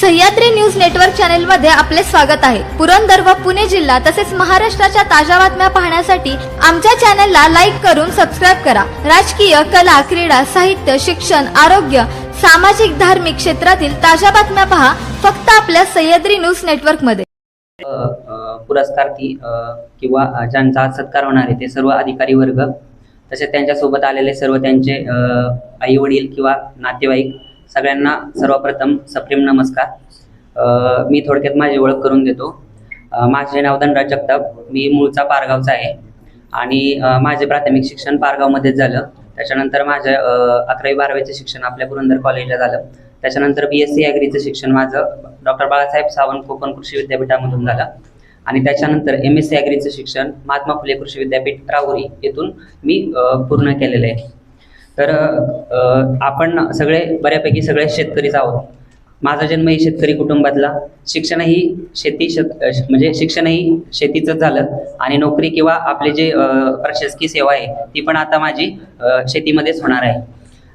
Sahyadri news network चॅनलमध्ये आपले स्वागत आहे. पुरंदर व पुणे जिल्हा तसेच महाराष्ट्राच्या ताज्या बातम्या पाहण्यासाठी आमच्या चॅनलला लाईक करून सबस्क्राईब करा. राजकीय कला क्रीडा साहित्य शिक्षण आरोग्य सामाजिक धार्मिक क्षेत्रातील ताज्या बातम्या पहा फक्त आपल्या सह्याद्री न्यूज नेटवर्कमध्ये पुरस्कार किंवा ज्यांचा सत्कार होणार आहे ते सर्व अधिकारी वर्ग तसेच त्यांच्यासोबत आलेले सर्व त्यांचे आई वडील किंवा नातेवाईक सगळ्यांना सर्वप्रथम सप्रेम नमस्कार. मी थोडक्यात माझी ओळख करून देतो. माझे नाव धनराज जगताप. मी मूळचा पारगावचा आहे. आणि माझे प्राथमिक शिक्षण पारगावमध्येच झालं. त्याच्यानंतर माझ्या अकरावी बारावीचं शिक्षण आपल्या पुरंदर कॉलेजला झालं. त्याच्यानंतर बी एस सी ॲग्रीचं शिक्षण माझं डॉक्टर बाळासाहेब सावंत कोकण कृषी विद्यापीठामधून झालं. आणि त्याच्यानंतर एम एस सी ॲग्रीचं शिक्षण महात्मा फुले कृषी विद्यापीठ राहुरी येथून मी पूर्ण केलेलं आहे. तर आपण सगळे बऱ्यापैकी सगळे शेतकरीच आहोत. माझा जन्म ही शेतकरी कुटुंबातला. शिक्षणही शेती शेत म्हणजे शिक्षणही शेतीचंच झालं. आणि नोकरी किंवा आपले जे प्रशासकीय सेवा आहे ती पण आता माझी शेतीमध्येच होणार आहे.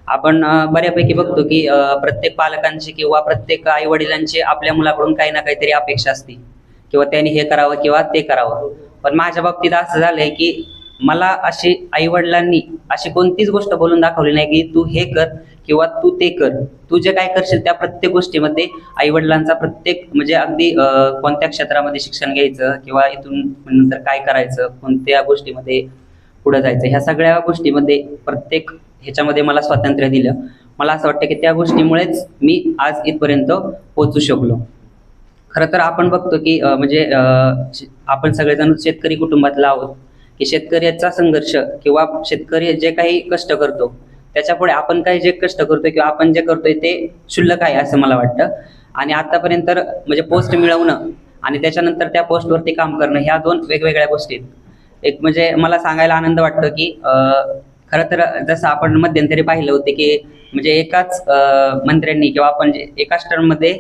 आपण बऱ्यापैकी बघतो की प्रत्येक पालकांची किंवा प्रत्येक आई वडिलांची आपल्या मुलाकडून काही ना काहीतरी अपेक्षा असते. किंवा त्यांनी हे करावं किंवा ते करावं. पण माझ्या बाबतीत असं झालंय की मला अशी आईवडिलांनी अशी कोणतीच गोष्ट बोलून दाखवली नाही की तू हे कर किंवा तू ते कर. तू जे काय करशील त्या प्रत्येक गोष्टीमध्ये आईवडिलांचा प्रत्येक म्हणजे अगदी कोणत्या क्षेत्रामध्ये शिक्षण घ्यायचं किंवा इथून नंतर काय करायचं कोणत्या गोष्टीमध्ये पुढे जायचं ह्या सगळ्या गोष्टीमध्ये प्रत्येक ह्याच्यामध्ये मला स्वातंत्र्य दिलं. मला असं वाटतं की त्या गोष्टीमुळेच मी आज इथपर्यंत पोचू शकलो. खरं तर आपण बघतो की म्हणजे आपण सगळेजण शेतकरी कुटुंबातला आहोत. की शेतकऱ्याचा संघर्ष किंवा शेतकरी जे काही कष्ट करतो त्याच्यापुढे आपण काही जे कष्ट करतोय किंवा आपण जे करतोय ते क्षुल्लक आहे असं मला वाटतं आणि आतापर्यंत तर म्हणजे पोस्ट मिळवणं आणि त्याच्यानंतर त्या पोस्टवरती काम करणं ह्या दोन वेगवेगळ्या गोष्टी आहेत. एक म्हणजे मला सांगायला आनंद वाटतो की खरं तर जसं आपण मध्यंतरी पाहिलं होते की म्हणजे एकाच मंत्र्यांनी किंवा आपण जे एकाच टर्ममध्ये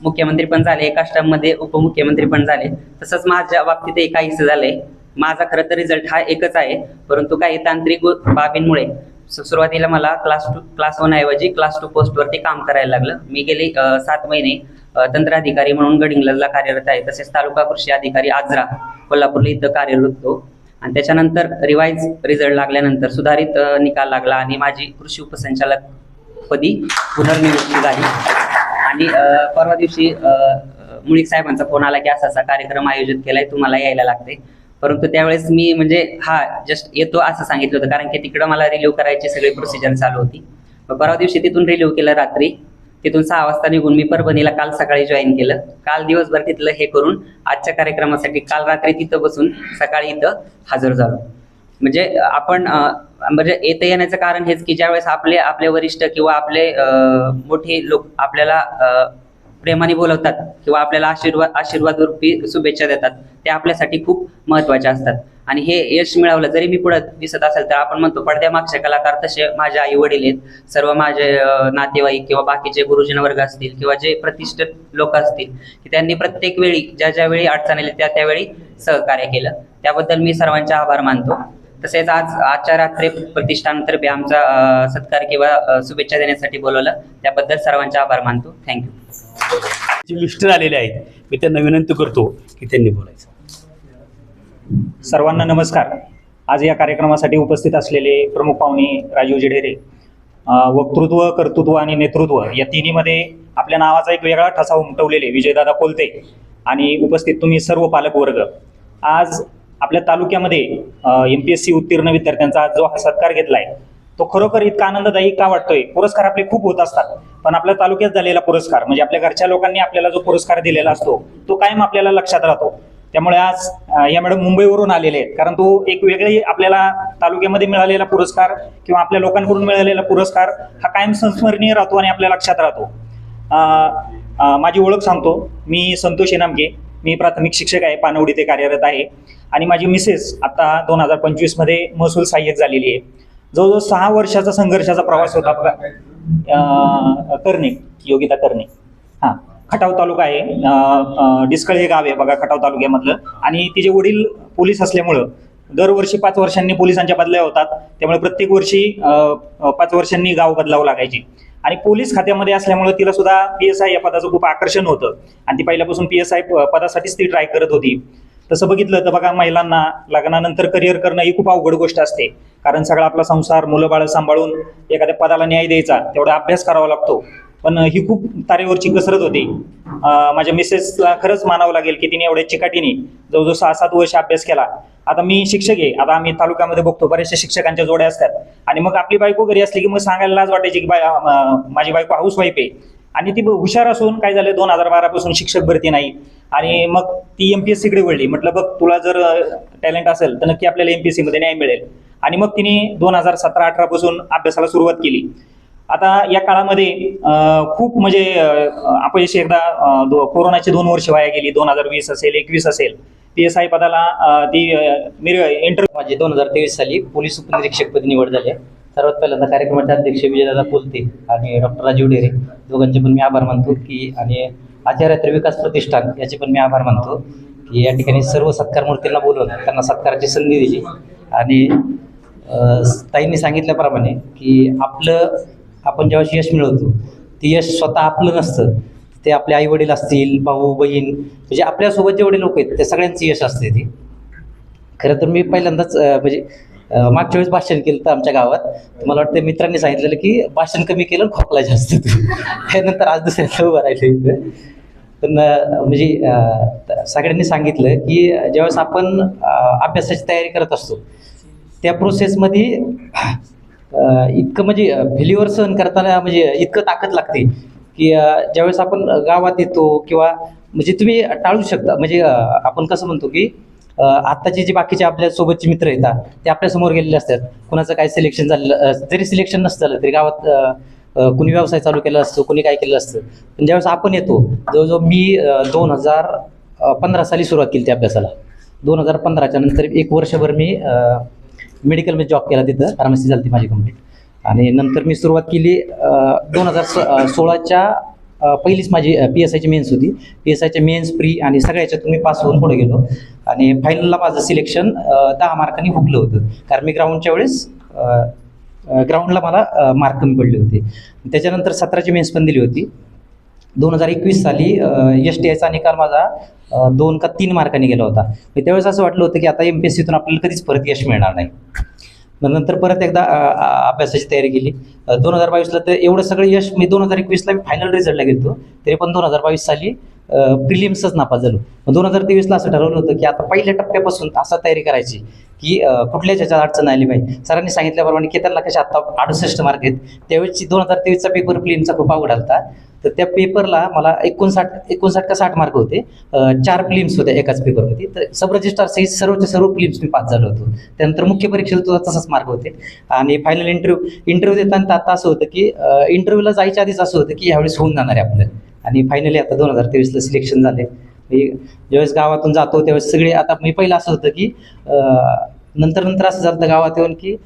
मुख्यमंत्री पण झाले एकाच टर्ममध्ये उपमुख्यमंत्री पण झाले तसंच माझ्या बाबतीतही काहीसं झालंय माझा खरं तर रिझल्ट हा एकच आहे. परंतु काही तांत्रिक बाबींमुळे सुरुवातीला मला क्लास टू क्लास वन ऐवजी क्लास टू पोस्टवरती काम करायला लागलं. मी गेले सात महिने अं, तंत्राधिकारी म्हणून गडिंग्लजला कार्यरत आहे. तसेच तालुका कृषी अधिकारी आजरा कोल्हापूरला इथं कार्यरत होतो आणि त्याच्यानंतर रिवाईज रिझल्ट लागल्यानंतर सुधारित निकाल लागला आणि माझी कृषी उपसंचालक पदी पुनर्नियुक्ती झाली. आणि परवा दिवशी मुळीक साहेबांचा फोन आला की असा असा कार्यक्रम आयोजित केलाय तुम्हाला यायला लागते परंतु त्यावेळेस मी म्हणजे हा जस्ट येतो असं सांगितलं होतं. कारण की तिकडं मला रिलीव्ह करायची सगळी प्रोसिजर चालू होती. मग परवा दिवशी तिथून रिलीव्ह केलं रात्री. तिथून सहा वाजता निघून मी परभणीला काल सकाळी जॉईन केलं. काल दिवसभर तिथलं हे करून आजच्या कार्यक्रमासाठी काल रात्री तिथं बसून सकाळी इथं हजर झालो. म्हणजे आपण म्हणजे येतं येण्याचं कारण हेच की ज्यावेळेस आपले आपले वरिष्ठ किंवा आपले मोठे लोक आपल्याला प्रेमाने बोलवतात किंवा आपल्याला आशीर्वाद आशीर्वाद रूपी शुभेच्छा देतात ते आपल्यासाठी खूप महत्त्वाचे असतात. आणि हे यश मिळवलं जरी मी पुढे दिसत असेल तर आपण म्हणतो पडद्यामागचे कलाकार तसे माझे आई वडील आहेत. सर्व माझे नातेवाईक किंवा बाकीचे गुरुजन वर्ग असतील किंवा जे प्रतिष्ठित लोक असतील की त्यांनी प्रत्येक वेळी ज्या ज्या वेळी अडचण आली त्या त्यावेळी सहकार्य केलं. त्याबद्दल मी सर्वांचे आभार मानतो. तसेच आज आजच्या रात्री प्रतिष्ठानतर्फे आमचा सत्कार किंवा शुभेच्छा देण्यासाठी बोलवलं. त्याबद्दल सर्वांचे आभार मानतो. थँक्यू. जे मिस्टर आलेले आहेत मी त्यांना विनंती करतो की त्यांनी बोलायचं. सर्वांना नमस्कार. आज या कार्यक्रमासाठी उपस्थित असलेले प्रमुख पाहुणे राजीवजी ढेरे वक्तृत्व कर्तृत्व आणि नेतृत्व या तिन्हीमध्ये आपल्या नावाचा एक वेगळा ठसा उमटवलेले विजयदादा कोलते आणि उपस्थित तुम्ही सर्व पालक वर्ग आज आपल्या तालुक्यामध्ये एम पी एस सी उत्तीर्ण विद्यार्थ्यांचा आज जो हा सत्कार घेतलाय तो खरोखर इतका आनंददायी का वाटतोय? पुरस्कार आपले खूप होत असतात. पण आपल्या तालुक्यात झालेला पुरस्कार म्हणजे आपल्या घरच्या लोकांनी आपल्याला जो पुरस्कार दिलेला असतो तो कायम आपल्याला लक्षात राहतो. त्यामुळे आज या मॅडम मुंबईवरून आलेले आहेत. कारण तो एक वेगळी आपल्याला तालुक्यामध्ये मिळालेला पुरस्कार किंवा आपल्या लोकांकडून मिळालेला पुरस्कार हा कायम संस्मरणीय राहतो आणि आपल्या लक्षात राहतो. माझी ओळख सांगतो. मी संतोष इनामगे. मी प्राथमिक शिक्षक आहे पानवडी ते कार्यरत आहे. आणि माझी मिसेस आता दोन हजार पंचवीसमध्ये महसूल सहाय्यक झालेली आहे. जवळजवळ सहा वर्षाचा संघर्षाचा प्रवास होता बघा. करणे योगिता करणे. हा खटाव तालुका आहे. डिस्कळ हे गाव आहे बघा खटाव तालुक्यामधलं. आणि तिचे वडील पोलीस असल्यामुळं दरवर्षी पाच वर्षांनी पोलिसांच्या बदल्या होतात. त्यामुळे प्रत्येक वर्षी पाच वर्षांनी गाव बदलावं लागायची. आणि पोलीस खात्यामध्ये असल्यामुळे तिला सुद्धा पी एस आय या पदाचं खूप आकर्षण होतं. आणि ती पहिल्यापासून पी एस आय पदासाठीच ती ट्राय करत होती. तसं बघितलं तर बघा महिलांना लग्नानंतर करिअर करणं ही खूप अवघड गोष्ट असते. कारण सगळा आपला संसार मुलंबाळं सांभाळून एखाद्या पदाला न्याय द्यायचा तेवढा अभ्यास करावा लागतो. पण ही खूप तारेवरची कसरत होती. माझ्या मिसेसला खरंच मानावं लागेल की तिने एवढ्या चिकाटीने जवळजवळ सहा सात वर्ष अभ्यास केला. आता मी शिक्षक आहे. आता आम्ही तालुक्यामध्ये बघतो बरेचशा शिक्षकांच्या जोड्या असतात. आणि मग आपली बायको घरी असली की मग सांगायला लाज वाटायची की बाय माझी बायको हाऊस वाईफ आहे. आणि ती हुशार असून काय झालं दोन हजार बारा पासून शिक्षक भरती नाही. आणि मग ती एमपीएससी कडे वळली. म्हटलं बघ तुला जर टॅलेंट असेल तर नक्की आपल्याला एमपीएससी मध्ये न्याय मिळेल. आणि मग तिने दोन हजार सतरा अठरा पासून अभ्यासाला सुरुवात केली. आता या काळामध्ये खूप म्हणजे अपयशी एकदा कोरोनाची दोन वर्ष वाया गेली. दोन हजार वीस असेल एकवीस असेल. पी एस आय पदाला ती इंटरव्ह्यू माझी दोन हजार तेवीस साली पोलीस उपनिरीक्षकपदी निवड झाली सर्वात पहिल्यांदा कार्यक्रमाचे अध्यक्ष विजयदादा पोलते आणि डॉक्टर राजीव डेरे. दोघांचे पण मी आभार मानतो की आणि आचार्य विकास प्रतिष्ठान याचे पण मी आभार मानतो की या ठिकाणी सर्व सत्कार मूर्तींना बोलवून त्यांना सत्काराची संधी दिली. आणि ताईंनी सांगितल्याप्रमाणे की आपलं आपण जेव्हा यश मिळवतो ते यश स्वतः आपलं नसतं. ते आपले आई वडील असतील भाऊ बहीण म्हणजे आपल्यासोबत जेवढे लोक आहेत त्या सगळ्यांचं यश असते ते. खरं तर मी पहिल्यांदाच म्हणजे मागच्या वेळेस भाषण केलं तर आमच्या गावात. तर मला वाटतं मित्रांनी सांगितलेलं की भाषण कमी केलं आणि खोकला जास्त त्यानंतर आज दुसऱ्याला उभं राहिलं इथं. पण म्हणजे सगळ्यांनी सांगितलं की ज्यावेळेस आपण अभ्यासाची तयारी करत असतो त्या प्रोसेसमध्ये इतकं म्हणजे फेल्युअर सहन करताना म्हणजे इतकं ताकद लागते की ज्यावेळेस आपण गावात येतो किंवा म्हणजे तुम्ही टाळू शकता. म्हणजे आपण कसं म्हणतो की आत्ताचे जे बाकीचे आपल्या सोबतचे मित्र येतात ते आपल्यासमोर गेलेले असतात. कुणाचं काय सिलेक्शन झालेलं जरी सिलेक्शन नसतं झालं तरी गावात कुणी व्यवसाय चालू केला असतो कुणी काय केलं असतं पण ज्यावेळेस आपण येतो जवळजवळ मी दोन हजार पंधरा साली सुरुवात केली त्या अभ्यासाला. दोन हजार पंधराच्या नंतर एक वर्षभर मी मेडिकलमध्ये जॉब केला तिथं फार्मसी झाली माझी कंप्लीट आणि नंतर मी सुरुवात केली दोन हजार स सोळाच्या पहिलीच माझी पी एस आयची मेन्स होती. पी एस आयच्या मेन्स प्री आणि सगळ्या याच्यातून मी पास होऊन पुढे गेलो. आणि फायनलला माझं सिलेक्शन दहा मार्कांनी हुकलं होतं. कारण मी ग्राउंडच्या वेळेस ग्राउंडला मला मार्क कमी पडले होते. त्याच्यानंतर सतराची मेन्स पण दिली होती. दोन हजार एकवीस साली एस टी आयचा निकाल माझा दोन का तीन मार्कांनी गेला होता. मी त्यावेळेस असं वाटलं होतं की आता एम पी एस सीतून आपल्याला कधीच परत यश मिळणार नाही. नंतर परत एकदा अभ्यासाची तयारी केली. दोन हजार बावीसला तर एवढं सगळं यश मी दोन हजार एकवीसला मी फायनल रिझल्टला गेलो तरी पण दोन हजार बावीस साली प्रिलिम्सच नापास झालो. दोन हजार तेवीसला असं ठरवलं होतं की आता पहिल्या टप्प्यापासून असा तयारी करायची. की कुठल्याच ह्याच्यात अडचण आली पाहिजे सरांनी सांगितल्याप्रमाणे की त्यांना कशा आत्ता अडुसष्ट मार्क आहेत. त्यावेळेस दोन हजार तेवीसचा पेपर प्लिमचा खूप आवड आलता. तर त्या पेपरला मला एकोणसाठ एकोणसाठ का साठ मार्क होते. चार प्लिम्स होत्या एकाच पेपरमध्ये तर सब रजिस्ट्रार सहित सर्वच्या सर्व प्लिम्स मी पास झालो होतो. त्यानंतर मुख्य परीक्षेला तुझा तसाच मार्क होते. आणि फायनल इंटरव्ह्यू इंटरव्ह्यू देताना आता असं होतं की इंटरव्ह्यूला जायच्या आधीच असं होतं की यावेळेस होऊन जाणार आहे आपलं. आणि फायनली आता दोन हजार तेवीसला सिलेक्शन झाले. ज्यावेळेस गावातून जातो त्यावेळेस सगळे आता मी पहिलं असं होतं की नंतर नंतर असं झालं गावात येऊन की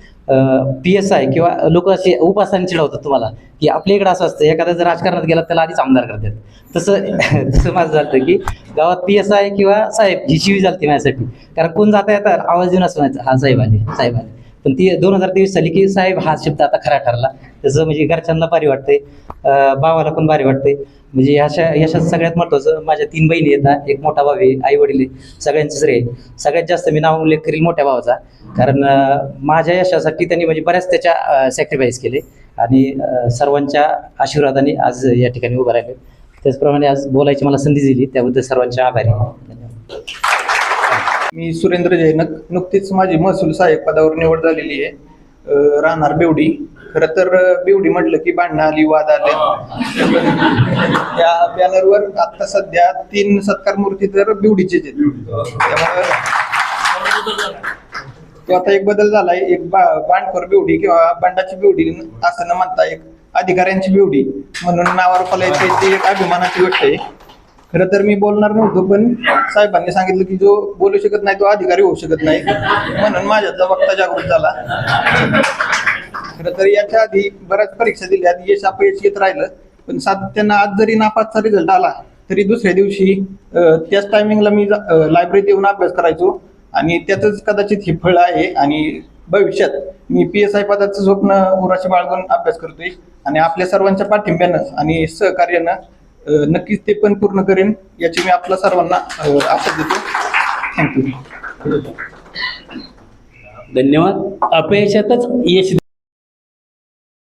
पी एस आय किंवा लोक असे उपासाने चिडवतात तुम्हाला की आपल्या इकडे असं असतं एखादा जर राजकारणात गेला त्याला आधीच आमदार करतात. तसं तसं माझं झालं की गावात पी एस आय किंवा साहेब ही शिवी झाली माझ्यासाठी. कारण कोण जाता येतात आवाज देऊन असं म्हणायचं हा साहेब आले साहेब आले. पण ती दोन हजार तेवीस साली की साहेब हा शब्द आता खरा ठरला. त्याचं म्हणजे घरच्यांना भारी वाटते भावाला पण भारी वाटते म्हणजे ह्याच्या यशात सगळ्यात महत्त्वाचं माझ्या तीन बहिणी येतात एक मोठा भाऊ आहे आई वडील सगळ्यांचे श्रेय सगळ्यात जास्त मी नाव उल्लेख करील मोठ्या भावाचा. कारण माझ्या यशासाठी त्यांनी म्हणजे बऱ्याच त्याच्या सॅक्रिफाईस केले. आणि सर्वांच्या आशीर्वादाने आज या ठिकाणी उभं राहिले. त्याचप्रमाणे आज बोलायची मला संधी दिली. त्याबद्दल सर्वांचे आभारी धन्यवाद. मी सुरेंद्र जैनक नुकतीच माझी महसूल सहाय्यक पदावर निवड झालेली आहे. राहणार बेवडी. खरं तर बेवडी म्हटलं की भांडणं आली वाद आले. त्या बॅनरवर आता सध्या तीन सत्कार मूर्ती तर बेवडीचेच आहेत. त्यामुळे तो आता एक बदल झालाय. एक बांडखोर बेवडी किंवा बांडाची बेवडी असं न म्हणता एक अधिकाऱ्यांची बेवडी म्हणून नावारूपाला येते ती एक अभिमानाची गोष्ट आहे. खरं तर मी बोलणार नव्हतो पण साहेबांनी सांगितलं की जो बोलू शकत नाही तो अधिकारी होऊ शकत नाही. म्हणून माझ्यातला वक्ता जागृत झाला. खरं तर याच्या आधी बऱ्याच परीक्षा दिल्या यश अपयश येत राहिलं पण सातत्यानं आज जरी नापासचा रिझल्ट आला तरी दुसऱ्या दिवशी त्याच टायमिंगला मी लायब्ररीत येऊन अभ्यास करायचो. आणि त्यातच कदाचित हे फळ आहे आणि भविष्यात मी पी एस आय पदाचं स्वप्न उराशी बाळगून अभ्यास करतोय. आणि आपल्या सर्वांच्या पाठिंब्यानं आणि सहकार्यानं नक्कीच ते पण पूर्ण करेन. याची मी आपल्या सर्वांना आशा देतो. थँक्यू धन्यवाद. अपयशातच यश